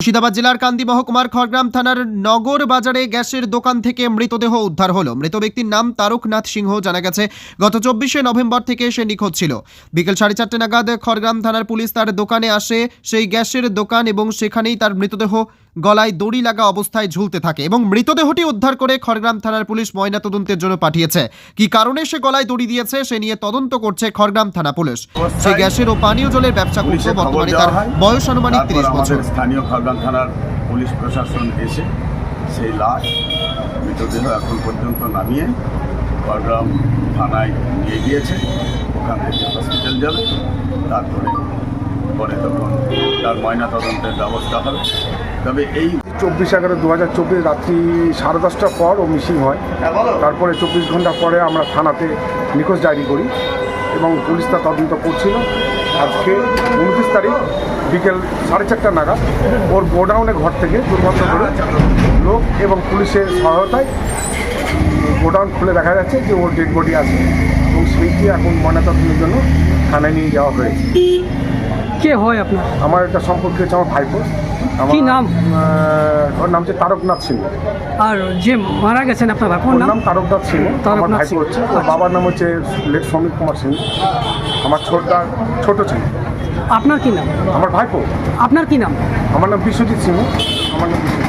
মুর্শিদাবাদ জেলার কান্দি মহকুমার খড়গ্রাম থানার নগর বাজারে গ্যাসের দোকান থেকে মৃতদেহ উদ্ধার হলো। মৃত ব্যক্তির নাম তারকনাথ সিংহ জানা গেছে। গত চব্বিশে নভেম্বর থেকে সে নিখোঁজ ছিল। বিকেল সাড়ে চারটে নাগাদ খড়গ্রাম থানার পুলিশ তার দোকানে আসে। সেই গ্যাসের দোকান এবং সেখানেই তার মৃতদেহ গলায় দড়ি লাগা অবস্থায় ঝুলতে থাকে এবং মৃতদেহটি উদ্ধার করে খড়গ্রাম থানার পুলিশ ময়না তদন্তের জন্য পাঠিয়েছে। কি কারণে সে গলায় দড়ি দিয়েছে সে নিয়ে তদন্ত করছে খড়গ্রাম থানা পুলিশ। সেই গ্যাসের ও পানীয় জলের ব্যবসা করছে বর্তমানে তার বয়স আনুমানিক তিরিশ বছর। স্থানীয় খাগড়ান থানার পুলিশ প্রশাসন এসে সেই লাশ মৃতদেহ এখন পর্যন্ত নামিয়ে খড়গ্রাম থানায় নিয়ে গিয়েছে। ওখান থেকে হসপিটাল যাবে। তারপরে পরে তখন তার ময়না তদন্তের ব্যবস্থা হবে। তবে এই চব্বিশ এগারো দু হাজার চব্বিশ রাত্রি সাড়ে দশটার পর ও মিসিং হয়। তারপরে চব্বিশ ঘণ্টা পরে আমরা থানাতে নিখোঁজ ডায়েরি করি এবং পুলিশ তা তদন্ত করছিল। আজকে উনত্রিশ তারিখ বিকেল সাড়ে চারটা নাগাদ ওর গোডাউনে ঘর থেকে দুর্গন্ধ করে লোক এবং পুলিশের সহায়তায় গোডাউন খুলে দেখা যাচ্ছে যে ওর ডেড বডি আছে। এবং সেইটি এখন ময়নাতদন্তের জন্য থানায় নিয়ে যাওয়া হয়েছে। কে হয় আপনার? আমার একটা সম্পর্ক হচ্ছে আমার ভাইপো। কি নাম? ওর নাম হচ্ছে তারকনাথ সিংহ। আর যে মারা গেছেন আপনার ভাইপোর নাম? তারকনাথ সিংহ। আমার ভাইপো হচ্ছে। বাবার নাম হচ্ছে লেট সমীর কুমার সিংহ। আমার ছোটটা ছোট ছেলে। আপনার কি নাম? আমার ভাইপো। আপনার কি নাম? আমার নাম বিশ্বজিৎ সিংহ। আমার নাম বিশ্বজিৎ।